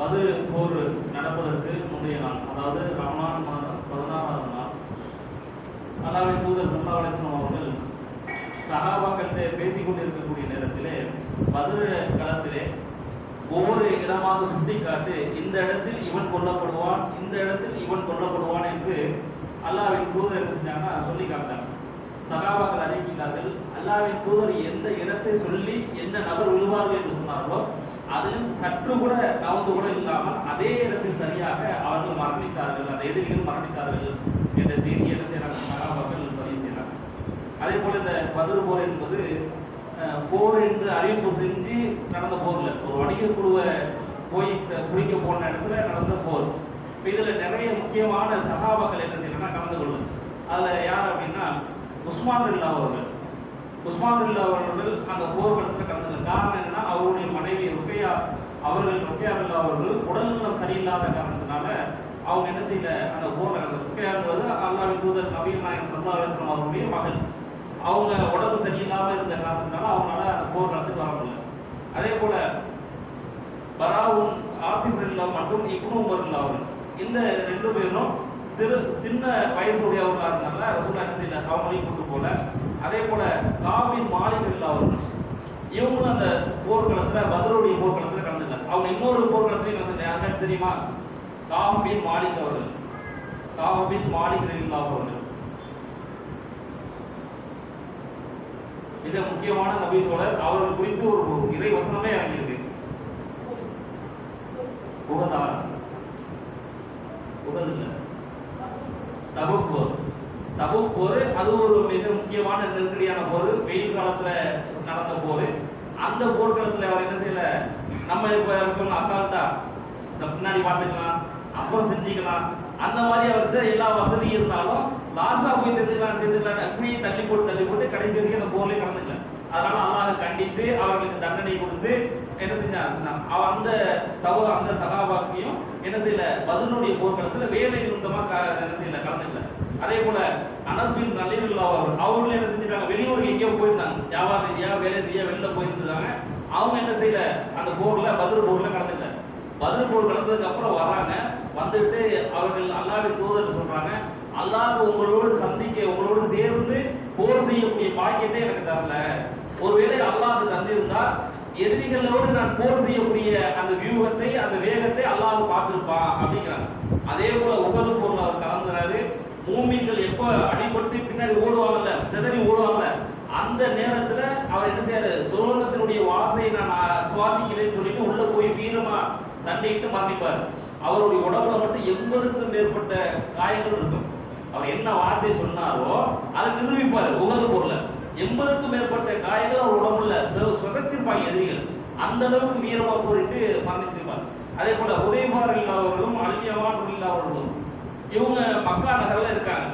பது போர் நடப்பதற்கு முந்தைய நாள் அதாவது ரமணான் மாதம் பதினாறாவது நாள். அல்லாவை தூதர் சல்லா அவர்கள் சகாபாக்கள்கிட்ட பேசிக் கொண்டிருக்கக்கூடிய நேரத்திலே பதிர களத்திலே ஒவ்வொரு இடமாக சுட்டிக்காட்டு இந்த இடத்தில் இவன் கொல்லப்படுவான் இந்த இடத்தில் இவன் கொல்லப்படுவான் என்று அல்லாவின் தூதர் என்ன செஞ்சாங்கன்னா சொல்லி காட்டாங்க சகாபாக்கள் அறிவிக்கிறார்கள் அல்லாவின் தூதர் எந்த இடத்தை சொல்லி என்ன நபர் விழுவார்கள் என்று சொன்னார்களோ அதிலும் சற்று கூட நவந்து கூட இல்லாமல் அதே இடத்தில் சரியாக அவர்கள் மரணித்தார்கள். அந்த எதிரிகள் மரணித்தார்கள் என்ற செய்தி என்ன செய்யறாங்க சகாபாக்கள் பதிவு செய்கிறாங்க. அதே போல இந்த பதில் போர் என்பது போர் என்று அறிவிப்பு செஞ்சு நடந்த போர்ல ஒரு வணிக குழுவை போய் குளிக்க போன இடத்துல நடந்த போர். இதில் இதுல நிறைய முக்கியமான சகாபாக்கள் என்ன செய்யணும்னா கலந்து கொள்ளும் அதுல யார் அப்படின்னா உஸ்மான் இல்லா அவர்கள். உஸ்மான் இல்லா அவர்கள் அந்த போர்க்களத்தில் கலந்து காரணம் என்னன்னா அவருடைய மனைவி ருக்கையா அவர்கள் ருக்கையா இல்லா அவர்கள் உடல்நலம் சரியில்லாத காரணத்தினால அவங்க என்ன செய்யல அந்த போர்ல கலந்து. ருக்கையான்றது அல்லாவின் தூதர் நவீன நாயகம் சல்லா அலிஸ்லாம் அவருடைய மகள். அவங்க உடம்பு சரியில்லாம இருந்த காரணத்தினால அவங்களால அந்த போர் நடந்துட்டு வர முடியல. அதே போல பராவும் ஆசிம் இல்லா மற்றும் இப்னு உமர் இல்லா அவர்கள் இந்த ரெண்டு பேரும் சிறு சின்ன வயசுடையவர்களாக இருந்தாங்க ரசூலா என்ன செய்யல அவங்களையும் கூட்டு போல அதே போல காவின் மாலிக் அவர்கள் இவங்களும் அந்த போர்க்களத்துல பதிலுடைய போர்க்களத்துல கலந்துட்டாங்க அவங்க இன்னொரு போர்க்களத்திலையும் கலந்துட்டாங்க யாருக்காச்சும் தெரியுமா? காபின் மாலிக் அவர்கள். காபின் மாலிக் இல்லா அவர்கள் மிக முக்கியமான நபி அவர்கள் குறித்து ஒரு இறை வசனமே இறங்கியிருக்கு. உகதா உகது இல்ல. தபுக் போர் அது ஒரு மிக முக்கியமான நெருக்கடியான போர் வெயில் காலத்துல நடந்த போர். அந்த போர்க்களத்துல அவர் என்ன செய்யல? நம்ம இப்ப இருக்கணும் அசால்ட்டா பின்னாடி பார்த்துக்கலாம் அப்புறம் செஞ்சுக்கலாம். அந்த மாதிரி அவர்கிட்ட எல்லா வசதியும் இருந்தாலும் லாஸ்டா போய் செஞ்சுக்கலாம் செஞ்சுக்கலாம் அப்படியே தள்ளி போட்டு தள்ளி போட்டு கடைசி வரைக்கும் அந்த போர்லயே கலந்துக்கல அதனால அல்லாஹ் கண்டித்து அவர்களுக்கு தண்டனை கொடுத்து என்ன செஞ்சான் அந்த சகோ அந்த சகாபாக்கையும் என்ன செய்யல? பதிலுடைய போர்க்களத்துல வேலை நிமித்தமா க- என்ன செய்யல? கலந்துக்கல அதே போல அனஸ் பின் அவர் அவங்களும் என்ன செஞ்சுட்டாங்க? வெளியூருக்கு எங்கேயோ போயிருந்தாங்க. வியாபார ரீதியா வேலை ரீதியா வெளில போயிருந்தாங்க அவங்க என்ன செய்யல? அந்த போர்ல பதில் போர்ல கலந்துக்கல. பதில் போர் கலந்ததுக்கு அப்புறம் வராங்க வந்துட்டு அவர்கள் அல்லாவின் தூதர் சொல்றாங்க அல்லாஹ் உங்களோடு சந்திக்க உங்களோடு சேர்ந்து போர் செய்யக்கூடிய பாக்கியத்தை எனக்கு தரல. ஒருவேளை அல்லாஹ் தந்திருந்தா எதிரிகளோடு நான் போர் செய்யக்கூடிய அந்த வியூகத்தை அந்த வேகத்தை அல்லாஹ் பார்த்திருப்பான். அப்படிங்கிறாங்க. அதே போல உபது போர்ல அவர் கலந்துறாரு மூமின்கள் எப்போ அடிபட்டு பின்னாடி ஓடுவாங்கல்ல சிதறி ஓடுவாங்கல்ல அந்த நேரத்துல அவர் என்ன செய்யறாரு சுரோகத்தினுடைய வாசை நான் சுவாசிக்கிறேன்னு சொல்லிட்டு உள்ள போய் வீரமா சண்டையிட்டு மரணிப்பார். அவருடைய உடம்புல மட்டும் எண்பதுக்கும் மேற்பட்ட காயங்கள் இருக்கும். அவர் என்ன வார்த்தை சொன்னாரோ அதை நிரூபிப்பார் உகது பொருள. எண்பதுக்கும் மேற்பட்ட காயங்கள் அவர் உடம்புல சுகச்சிருப்பாங்க எதிரிகள். அந்த அளவுக்கு வீரமா போரிட்டு மரணிச்சிருப்பார். அதே போல உதயபார் அவர்களும் அல்யவான் அவர்களும் இவங்க மக்கா நகரில் இருக்காங்க.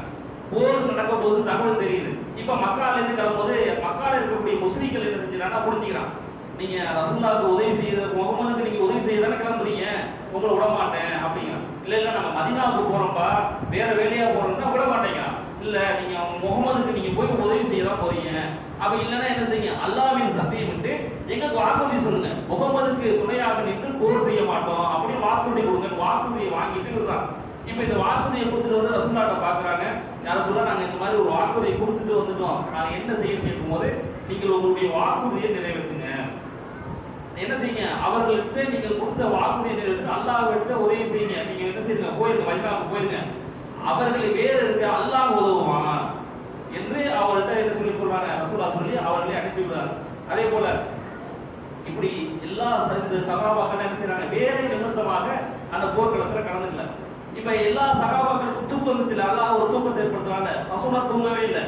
போர் நடக்க போது தகவல் தெரியுது. இப்ப மக்கால இருந்து கிளம்பும்போது மக்கால இருக்கக்கூடிய முஸ்லீம்கள் என்ன செஞ்சுறாங்கன்னா புடிச்சுக்கிறான் நீங்க ரசுல்லாவுக்கு உதவி செய்ய முகமதுக்கு நீங்க உதவி செய்ய தானே கிளம்புறீங்க. உங்களை விட மாட்டேன் அப்படிங்கிறான் இல்ல இல்ல நம்ம மதினாவுக்கு போறோம்ப்பா. வேற வேலையா போறோம்னா விட மாட்டேங்கிறான் இல்ல நீங்க முகமதுக்கு நீங்க போய் உதவி செய்ய தான் போறீங்க. அப்ப இல்லைன்னா என்ன செய்யுங்க? அல்லாவின் சத்தியம் விட்டு எங்களுக்கு வாக்குறுதி சொல்லுங்க. முகமதுக்கு துணையாக நின்று போர் செய்ய மாட்டோம் அப்படின்னு வாக்குறுதி கொடுங்க. வாக்குறுதியை வாங்கிட்டு இருக்கான் இப்ப இந்த வாக்குறுதியை கொடுத்துட்டு வந்து ரசூல்லாட்ட பாக்குறாங்க. யாரும் சொல்ல நாங்க இந்த மாதிரி ஒரு வாக்குறுதியை கொடுத்துட்டு வந்துட்டோம். நாங்க என்ன செய்ய கேட்கும் போது நீங்கள் உங்களுடைய வாக்குறுதியை நிறைவேற்றுங்க. என்ன செய்யுங்க? அவர்களுக்கு நீங்கள் கொடுத்த வாக்குறுதியை நிறைவேற்று அல்லாஹ்விட்ட உதவி செய்யுங்க. நீங்க என்ன செய்யுங்க? போயிருங்க வைக்காம போயிருங்க. அவர்களை வேறு இருக்க அல்லாஹ் உதவுவான் என்று அவர்கிட்ட என்ன சொல்லி சொல்றாங்க? ரசூலா சொல்லி அவர்களை அனுப்பி விடுறாங்க. அதே போல இப்படி எல்லா ச- இந்த சகாபாக்கள் என்ன செய்யறாங்க வேலை நிமித்தமாக அந்த போர்க்களத்தில் கலந்துக்கல இப்ப எல்லா சகாபாக்களுக்கும் தூக்கம் வந்துச்சுல அல்லாஹ் ஒரு தூக்கத்தை ஏற்படுத்துறாங்க. ரசூலா தூங்கவே இல்லை.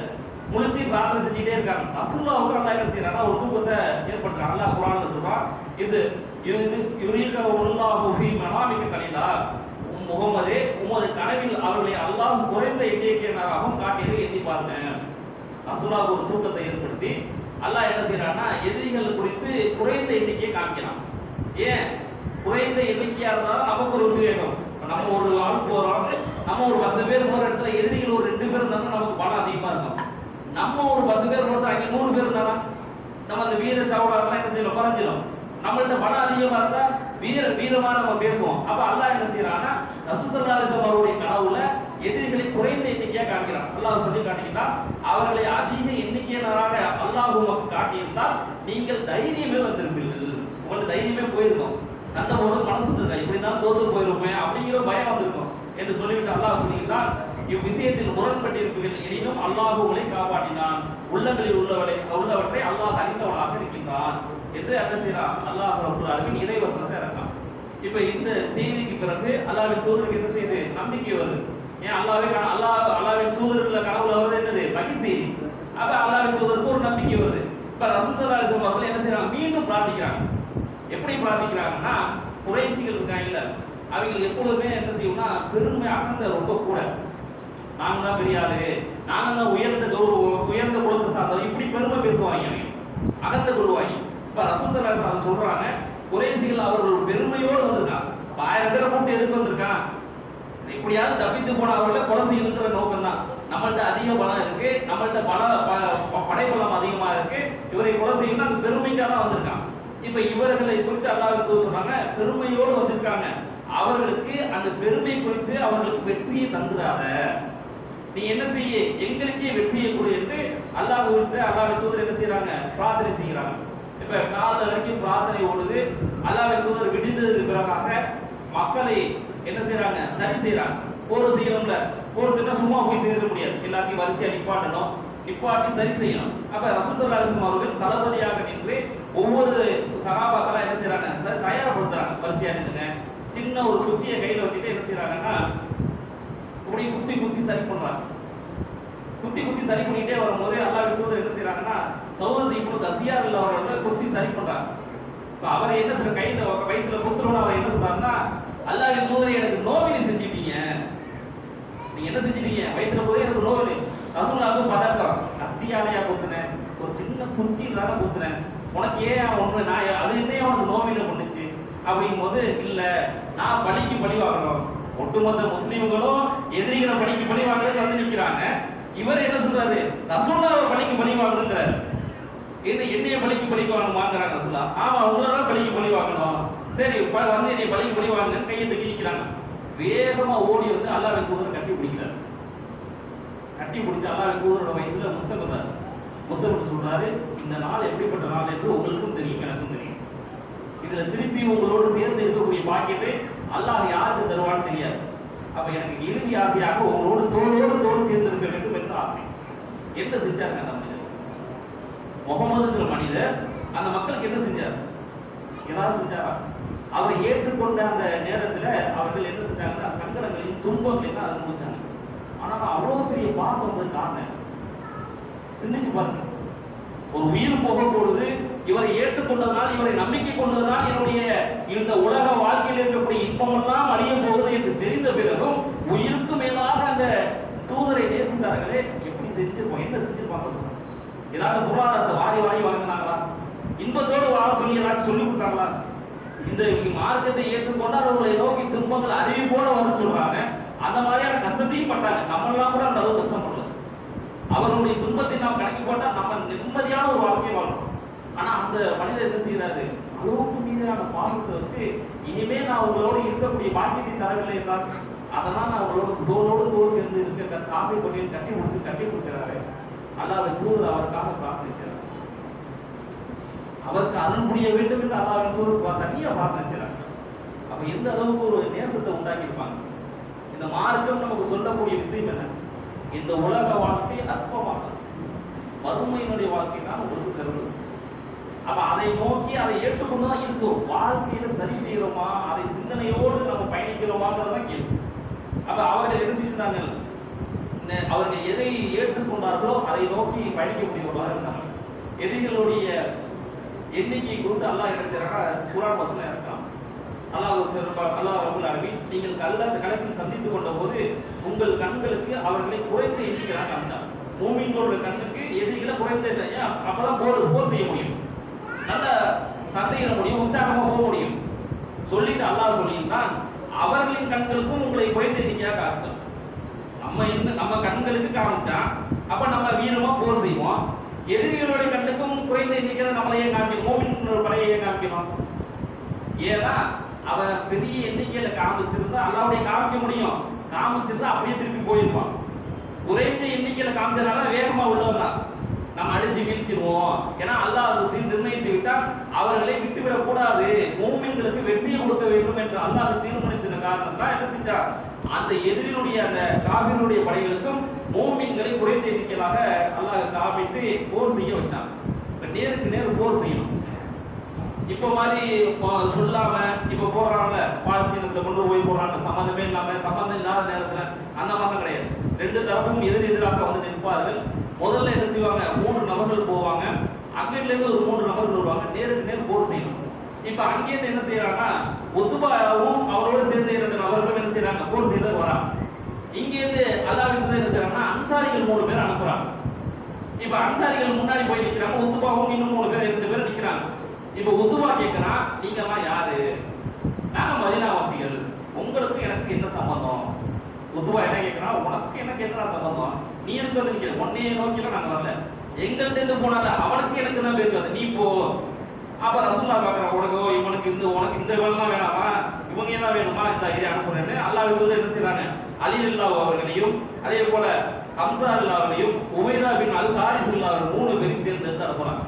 முழிச்சு பிரார்த்தனை செஞ்சுட்டே இருக்காங்க. ரசூலாவுக்கு அல்லா என்ன செய்யறாங்க? ஒரு தூக்கத்தை ஏற்படுத்துறாங்க அல்லாஹ் குர்ஆன்ல சொல்றான் இது இது யுரீக உல்லாஹு ஃபீ மனாமிக கலீலா. உம் முகமதே உமது கனவில் அவர்களை அல்லாஹ் குறைந்த எண்ணிக்கையினராகவும் காட்டியதை எண்ணி பாருங்க. ரசூலாவுக்கு ஒரு தூக்கத்தை ஏற்படுத்தி அல்லாஹ் என்ன செய்யறான்னா எதிரிகள் குறித்து குறைந்த எண்ணிக்கையை காமிக்கிறான். ஏன்? குறைந்த எண்ணிக்கையா இருந்தாலும் நமக்கு ஒரு உத்வேகம். நம்ம ஒரு ஆள் போறோம். நம்ம ஒரு பத்து பேர் போற இடத்துல எதிரிகள் ஒரு ரெண்டு பேர் இருந்தாலும் நமக்கு பலம் அதிகமா இருக்கும். நம்ம ஒரு பத்து பேர் போறது அங்க நூறு பேர் இருந்தாலும் நம்ம அந்த வீர சவுடாரெல்லாம் என்ன செய்யலாம்? குறைஞ்சிடும் நம்மள்ட்ட பலம் அதிகமா இருந்தா வீர வீரமா நம்ம பேசுவோம். அப்ப அல்லாஹ் என்ன செய்யறான்னா ரசூசல்லாசம் அவருடைய கனவுல எதிரிகளை குறைந்த எண்ணிக்கையா காண்கிறான் அல்லாஹ் சொல்லி காட்டுகிறான் அவர்களை அதிக எண்ணிக்கையினராக அல்லாஹ் உங்களுக்கு காட்டியிருந்தால் நீங்கள் தைரியமே வந்திருப்பீர்கள். உங்களுக்கு தைரியமே போயிருக்கோம். சண்டை போடுறது மனசு வந்திருக்கா? இப்படி தான் தோத்து போயிருப்பேன் அப்படிங்கிற பயம் வந்திருக்கும். என்று சொல்லிவிட்டு அல்லாஹ் சொன்னீங்கன்னா இவ்விஷயத்தில் முரண்பட்டிருப்பீர்கள் எனினும் அல்லாஹ் உங்களை காப்பாற்றினான். உள்ளங்களில் உள்ளவரை உள்ளவற்றை அல்லாஹ் அறிந்தவனாக இருக்கின்றான். என்று என்ன செய்யறான் அல்லாஹ் ரபுல் ஆலமீன் இறை இறக்கான். இப்ப இந்த செய்திக்கு பிறகு அல்லாவின் தூதருக்கு என்ன செய்யுது நம்பிக்கை வருது. ஏன் அல்லாவே அல்லாஹ் அல்லாவின் தூதருக்குள்ள கனவுல வருது என்னது? பகி செய்தி. அப்ப அல்லாவின் தூதருக்கு ஒரு நம்பிக்கை வருது. இப்ப ரசூல் அவர்கள் என்ன செய்யறாங்க மீண்டும் பிரார்த்திக்கிறாங்க. எப்படி பிரார்த்திக்கிறாங்கன்னா குறைசிகள் இருக்காங்கல்ல அவங்க எப்பொழுதுமே என்ன செய்யும்னா பெருமை அகந்த ரொம்ப கூட. நாங்க தான் பெரிய ஆளு. நாங்க தான் உயர்ந்த கௌரவம் உயர்ந்த குலத்தை சார்ந்தவங்க இப்படி பெருமை பேசுவாங்க அவங்க. அகந்த கொள்வாங்க இப்ப ரசூல் அதை சொல்றாங்க குறைசிகள் அவர்கள் பெருமையோடு வந்திருக்கான் ஆயிரம் பேரை கூட்டி எதுக்கு வந்திருக்கான் இப்படியாவது தப்பித்து போன அவர்கள கொலை செய்யணுங்கிற நோக்கம் தான். நம்மள்ட்ட அதிக பலம் இருக்கு. நம்மள்ட்ட பல ப- ப- படைபலம் அதிகமா இருக்கு. இவரை கொலை அந்த பெருமைக்காக வந்திருக்கான் இப்ப இவர்களை குறித்து அல்லாஹ் சொன்னாங்க சொல்றாங்க பெருமையோடு வந்திருக்காங்க. அவர்களுக்கு அந்த பெருமை குறித்து அவர்களுக்கு வெற்றியை தந்துடாத நீ என்ன செய்ய? எங்களுக்கே வெற்றியை கொடு என்று அல்லாஹ் விட்டு அல்லாஹ் தூதர் என்ன செய்யறாங்க பிரார்த்தனை செய்கிறாங்க இப்ப கால வரைக்கும் பிரார்த்தனை ஓடுது. அல்லாஹ் தூதர் விடிந்ததுக்கு பிறகாக மக்களை என்ன செய்யறாங்க சரி செய்யறாங்க போர் செய்யணும்ல. போர் செய்யணும் சும்மா போய் செய்திட முடியாது. எல்லாத்தையும் வரிசையா நிப்பாட்டணும். நிப்பாட்டி சரி செய்யணும் அப்ப ரசூல் அலிஸ்லாம் அவர்கள் தளபதியாக நின்று ஒவ்வொரு சகாபாக்கெல்லாம் என்ன செய்யறாங்க தயாரப்படுத்துறாங்க வரிசையா நின்றுங்க. சின்ன ஒரு குச்சியை கையில வச்சுட்டு என்ன செய்யறாங்கன்னா இப்படி குத்தி குத்தி சரி பண்றாங்க. குத்தி குத்தி சரி பண்ணிட்டே வரும்போது அல்லாஹ் தூதர் என்ன செய்யறாங்கன்னா சௌரத் இப்போ கசியார் உள்ளவர்கள் குத்தி சரி பண்றாங்க. இப்போ அவர் என்ன சொல்ற கையில வயிற்றுல குத்துறோட அவர் என்ன சொல்றாருன்னா அல்லாஹ் தூதரை எனக்கு நோவினை செஞ்சிட்டீங்க. நீங்க என்ன செஞ்சிட்டீங்க? வயிற்றுல போய் எனக்கு நோவினை. அதுவும் பதக்கம் கத்தியாலையா குத்துனேன் ஒரு சின்ன குச்சியில் தானே குத்துனேன் உனக்கு ஏன் ஒன்று நான் அது என்ன உனக்கு நோவில பண்ணுச்சு அப்படிங்கும் போது இல்லை நான் பலிக்கு பழி வாங்குறோம். ஒட்டுமொத்த முஸ்லீம்களும் எதிரிகளை பலிக்கு பழி வாங்குறது வந்து நிற்கிறாங்க இவர் என்ன சொல்றாரு? ரசூல்லாவை பலிக்கு பழி வாங்கணுங்கிறாரு என்ன என்னைய பலிக்கு பழி வாங்கணும் வாங்குறாங்க ரசூலா ஆமா உங்களை பலிக்கு பழி வாங்கணும். சரி ப- வந்து என்னைய பலிக்கு பழி வாங்குன்னு கையை தூக்கி நிற்கிறாங்க வேகமா ஓடி வந்து அல்லாவின் தூதர் கட்டி பிடிக்கிறார். கட்டி பிடிச்சு அல்லாஹ் தூதரோட வயிற்றுல முத்தம் கொடுத்தாரு. முத்தம் சொல்றாரு இந்த நாள் எப்படிப்பட்ட நாள் என்று உங்களுக்கும் தெரியும் எனக்கும் தெரியும். இதுல திருப்பி உங்களோடு சேர்ந்து இருக்கக்கூடிய பாக்கியத்தை அல்லாஹ் யாருக்கு தருவான்னு தெரியாது. அப்ப எனக்கு இறுதி ஆசையாக உங்களோடு தோளோடு தோல் சேர்ந்து இருக்க வேண்டும் என்று ஆசை. என்ன செஞ்சாங்க அந்த மனிதர் முகமதுங்கிற மனிதர் அந்த மக்களுக்கு என்ன செஞ்சார்? ஏதாவது செஞ்சாரா? அவரை ஏற்றுக்கொண்ட அந்த நேரத்துல அவர்கள் என்ன செஞ்சாங்கன்னா சங்கடங்களையும் துன்பம் என்ன அனுபவிச்சாங்க. ஆனா அவ்வளவு பெரிய பாசம் வந்து காரணம் சிந்திச்சு பாருங்க. ஒரு உயிர் போக போடுது இவரை ஏற்றுக்கொண்டதனால் இவரை நம்பிக்கை கொண்டதனால் என்னுடைய இந்த உலக வாழ்க்கையில் இருக்கக்கூடிய இன்பமெல்லாம் அழிய போகுது என்று தெரிந்த பிறகும் உயிருக்கு மேலாக அந்த தூதரை நேசித்தார்களே எப்படி செஞ்சிருப்போம் என்ன செஞ்சிருப்பாங்க ஏதாவது பொருளாதாரத்தை வாரி வாரி வாங்கினாங்களா இன்பத்தோடு வாழ சொல்லி ஏதாச்சும் சொல்லி கொடுத்தாங்களா? இந்த மார்க்கத்தை ஏற்றுக்கொண்டால் அவர்களை நோக்கி துன்பங்கள் அறிவிப்போட வர சொல்றாங்க. அந்த மாதிரியான கஷ்டத்தையும் பட்டாங்க. நம்மளாம் கூட அந்த அளவு கஷ்டப்படல அவர்களுடைய துன்பத்தை நாம் கணக்கி போட்டால் நம்ம நிம்மதியான ஒரு வாழ்க்கையை வாழ்றோம். ஆனா அந்த மனிதர் என்ன செய்யறாரு அளவுக்கு மீதான பாசத்தை வச்சு இனிமே நான் உங்களோட இருக்கக்கூடிய பாக்கியத்தை தரவில்லை என்றால் அதெல்லாம் நான் உங்களோட தோளோடு தோல் சேர்ந்து இருக்க காசை ஆசைப்பட்டு கட்டி கொடுத்து கட்டி கொடுக்கிறாரு. அல்லாவை தூதர் அவருக்காக பிரார்த்தனை செய்கிறார். அவருக்கு அருள் புரிய வேண்டும் என்று அல்லாவின் தூதர் தனியாக பிரார்த்தனை செய்கிறார். அப்போ எந்த அளவுக்கு ஒரு நேசத்தை உண்டாக்கியிருப்பாங்க? இந்த மார்க்கம் நமக்கு சொல்லக்கூடிய விஷயம் என்ன? இந்த உலக வாழ்க்கை அற்பமானது. வறுமையினுடைய வாழ்க்கை தான் உங்களுக்கு சிறந்தது. அப்ப அதை நோக்கி அதை ஏற்றுக்கொண்டு தான் இருக்கும். வாழ்க்கையில சரி செய்யறோமா? அதை சிந்தனையோடு நம்ம பயணிக்கிறோமாங்கிறது தான் கேள்வி. அப்ப அவர்கள் என்ன செய்கிறாங்க அவர்கள் எதை ஏற்றுக்கொண்டார்களோ அதை நோக்கி பயணிக்கக்கூடியவர்களாக இருந்தாங்க. எதிரிகளுடைய எண்ணிக்கையை குறித்து அல்லாஹ் என்ன செய்யறாங்க குரான் வசனம் அல்லாஹ் அல்லாஹ் ரபுல் அரபின் நீங்கள் கல்ல கணக்கில் சந்தித்துக் கொண்ட போது உங்கள் கண்களுக்கு அவர்களை குறைந்த எண்ணிக்கையாக காமிச்சார். மூமின்களோட கண்ணுக்கு எதிரிகளை குறைந்த அப்பதான் போர் போர் செய்ய முடியும். நல்ல சந்தையிட முடியும் உற்சாகமா போக முடியும். சொல்லிட்டு அல்லாஹ் சொல்லியிருந்தான். அவர்களின் கண்களுக்கும் உங்களை குறைந்த எண்ணிக்கையாக காமிச்சான் நம்ம இந்த நம்ம கண்களுக்கு காமிச்சான். அப்ப நம்ம வீரமா போர் செய்வோம். எதிரிகளுடைய கண்ணுக்கும் குறைந்த எண்ணிக்கையில நம்மளையே காமிக்கணும். மூமின் படையை ஏன் காமிக்கணும். ஏன்னா அவன் பெரிய எண்ணிக்கையில காமிச்சிருந்தா அல்லாவுடைய காமிக்க முடியும். காமிச்சிருந்தா அப்படியே திருப்பி போயிருப்பான். குறைந்த எண்ணிக்கையில காமிச்சதுனால வேகமா உள்ளவன் தான். நம்ம அடிச்சு வீழ்த்திடுவோம். ஏன்னா அல்லாஹ் அதை நிர்ணயித்து விட்டால் அவர்களை விட்டுவிடக் கூடாது. மூமின்களுக்கு வெற்றியை கொடுக்க வேண்டும் என்று அல்லாஹ் தீர்மானித்தின காரணத்தான் என்ன செஞ்சார் அந்த எதிரினுடைய அந்த காவிரினுடைய படைகளுக்கும் மூமின்களை குறைந்த எண்ணிக்கையிலாக அல்லாஹ் காமித்து போர் செய்ய வச்சான். இப்ப நேருக்கு நேர் போர் செய்யணும். இப்ப மாதிரி சொல்லாம இப்ப போடுறாங்கல்ல பாலஸ்தீனத்துல கொண்டு போய் போடுறாங்க. சம்மந்தமே இல்லாம சம்மந்தம் இல்லாத நேரத்துல அந்த மாதிரி கிடையாது. ரெண்டு தரப்பும் எதிர் எதிராக வந்து நிற்பார்கள். முதல்ல என்ன செய்வாங்க? மூன்று நபர்கள் போவாங்க. அங்கிட்ட இருந்து ஒரு மூன்று நபர்கள் வருவாங்க. நேருக்கு நேர் போர் செய்யணும். இப்ப அங்கேருந்து என்ன செய்யறாங்கன்னா ஒத்துபாவும் அவரோட சேர்ந்த இரண்டு நபர்களும் என்ன செய்யறாங்க? போர் செய்து வராங்க. இங்கேருந்து அல்லாவிலிருந்து என்ன செய்யறாங்கன்னா அன்சாரிகள் மூணு பேர் அனுப்புறாங்க. இப்ப அன்சாரிகள் முன்னாடி போய் நிற்கிறாங்க ஒத்துபாவும் இன்னும் மூணு பேர் ரெண்டு பேர் நிற்கிறாங்க இப்ப உத்துபா கேட்கிறான் நீங்க எல்லாம் யாரு? நாங்க மதினாவாசிகள். உங்களுக்கு எனக்கு என்ன சம்பந்தம்? உத்துவா என்ன கேட்கிறான் உனக்கு எனக்கு என்ன சம்பந்தம்? நீ எதுக்கு வந்து நிக்கிற? உன்னைய நோக்கில நாங்க வரல. எங்கள்ட்ட இருந்து போனால அவனுக்கு எனக்கு தான் பேச்சு வந்து நீ போ. அப்ப ரசூல்லா பாக்குறான் உனக்கு இவனுக்கு இந்த உனக்கு இந்த வேலைலாம் வேணாமா? இவங்க என்ன வேணுமா? இந்த ஏரியா அனுப்புறேன்னு அல்லா விருது என்ன செய்யறாங்க அலி அல்லாஹ் அவர்களையும் அதே போல ஹம்சா அல்லாஹ் அவர்களையும் உபைதா பின் அல் ஹாரிஸ் அல்லாஹ் மூணு பேரும் தேர்ந்தெடுத்து அனுப்புறாங்க.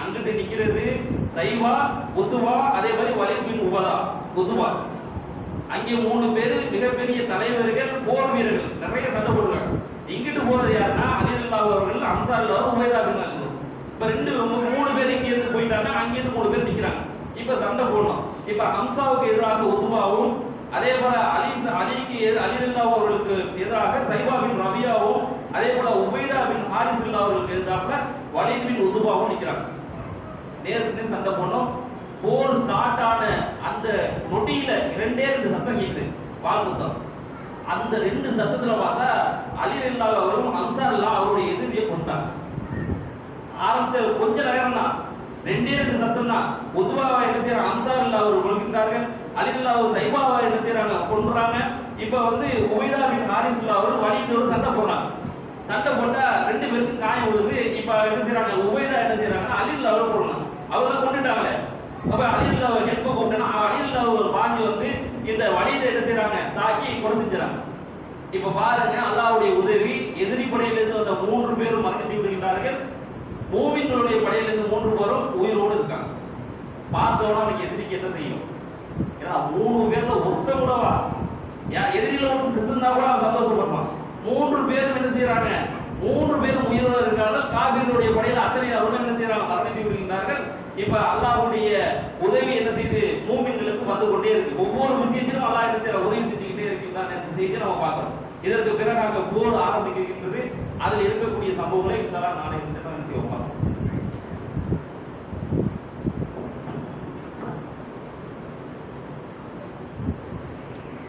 அங்கிட்டு நிக்கிறது சைவா உத்துவா அதே மாதிரி வலித் பின் உபதா. உத்துவா அங்கே மூணு பேர் மிகப்பெரிய தலைவர்கள் போர் வீரர்கள். நிறைய சண்டை போடுறாங்க இங்கிட்டு போறது யாருன்னா அலிலல்லா அவர்கள் ஹம்சா உபயதா உபைதா பின் இப்ப ரெண்டு மூணு பேர் இங்க இருந்து போயிட்டாங்க அங்க இருந்து மூணு பேர் நிக்கிறாங்க. இப்ப சண்டை போடணும். இப்ப ஹம்சாவுக்கு எதிராக உத்துபாவும் அதே போல அலி அலிக்கு எதிர் அவர்களுக்கு எதிராக சைபா பின் ரபியாவும் அதே போல உபைதா பின் ஹாரிஸ் அல்லாஹ் அவர்களுக்கு எதிராக வலித் பின் உத்துபாவும் நிக்கிறாங்க. நேருக்கு சண்டை போடணும். போர் ஸ்டார்ட் ஆன அந்த நொடியில ரெண்டே ரெண்டு சத்தம் கேட்குது வால் சத்தம். அந்த ரெண்டு சத்தத்துல பார்த்தா அலி அல்லாஹ் அவரும் அம்சார் இல்லா அவருடைய எதிரியை கொண்டாங்க ஆரம்பிச்ச கொஞ்ச நேரம் தான் ரெண்டே ரெண்டு சத்தம் தான் பொதுவாக என்ன செய்யறாங்க? அம்சார் இல்லா அவர் கொள்கின்றார்கள் அலில்லா அவர் சைபாவா என்ன செய்யறாங்க? கொண்டுறாங்க இப்ப வந்து உபைதா பின் ஹாரிஸ் இல்லா அவர் வலிதோடு சண்டை போடுறாங்க. சண்டை போட்டா ரெண்டு பேருக்கும் காயம் விழுது. இப்ப என்ன செய்யறாங்க? உபைதா என்ன செய்யறாங்க அலில் அவர் போடலாம் அவங்க கொண்டுட்டாங்க. கொண்டுட்டாங்களே அப்ப அழியில் அவர் ஹெல்ப் கொண்டுனா அழியில் ஒரு பாஞ்சு வந்து இந்த வழியில என்ன செய்யறாங்க தாக்கி கொலை செஞ்சுறாங்க. இப்ப பாருங்க அல்லாவுடைய உதவி எதிரி படையிலிருந்து வந்த மூன்று பேரும் மரணித்து விடுகிறார்கள் மூவின்களுடைய படையிலிருந்து மூன்று பேரும் உயிரோடு இருக்காங்க. பார்த்தோன்னா அவனுக்கு எதிரிக்கு என்ன செய்யும்? ஏன்னா மூணு பேர்ல ஒருத்த கூடவா ஏன் எதிரில ஒன்று செத்துருந்தா கூட அவன் சந்தோஷப்படுவான். மூன்று பேரும் என்ன செய்யறாங்க மூன்று பேரும் உயிரோடு இருக்காங்க. காபீருடைய படையில அத்தனை அவர்கள் என்ன செய்யறாங்க மரணித்து இப்ப அல்லாஹுடைய உதவி என்ன செய்து மூமின்களுக்கு வந்து கொண்டே இருக்கு. ஒவ்வொரு விஷயத்திலும் அல்லாஹ் என்ன செய்யற உதவி செஞ்சுக்கிட்டே இருக்குதான் என்ற செய்தியை நம்ம பார்க்கிறோம். இதற்கு பிறகாக போர் ஆரம்பிக்கின்றது. அதில் இருக்கக்கூடிய சம்பவங்களை இன்ஷா நாளை இந்த நினைச்சு வைப்பாங்க